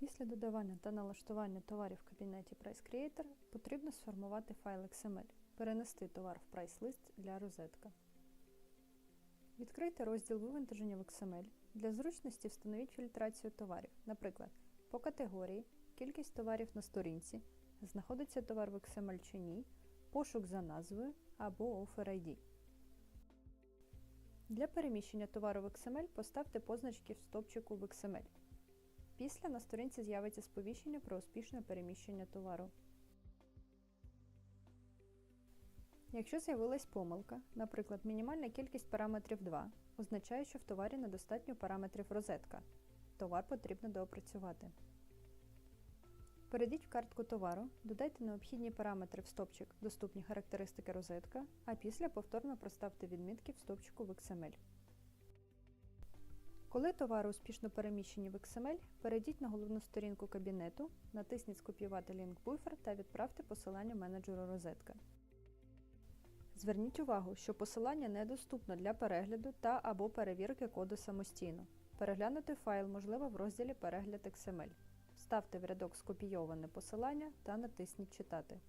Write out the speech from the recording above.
Після додавання та налаштування товарів в кабінеті Price Creator потрібно сформувати файл XML, перенести товар в прайс-лист для розетка. Відкрийте розділ вивантаження в XML. Для зручності встановіть фільтрацію товарів, наприклад, по категорії, кількість товарів на сторінці, знаходиться товар в XML чи ні, пошук за назвою або Offer ID. Для переміщення товару в XML поставте позначки в стопчику в XML. Після на сторінці з'явиться сповіщення про успішне переміщення товару. Якщо з'явилась помилка, наприклад, мінімальна кількість параметрів 2, означає, що в товарі недостатньо параметрів розетка. Товар потрібно доопрацювати. Перейдіть в картку товару, додайте необхідні параметри в стопчик Доступні характеристики розетка, а після повторно проставте відмітки в стопчику в XML. Коли товари успішно переміщені в XML, перейдіть на головну сторінку кабінету, натисніть Скопіювати лінк буфер та відправте посилання менеджеру розетка. Зверніть увагу, що посилання недоступно для перегляду та або перевірки коду самостійно. Переглянути файл можливо в розділі Перегляд XML. Вставте в рядок скопійоване посилання та натисніть Читати.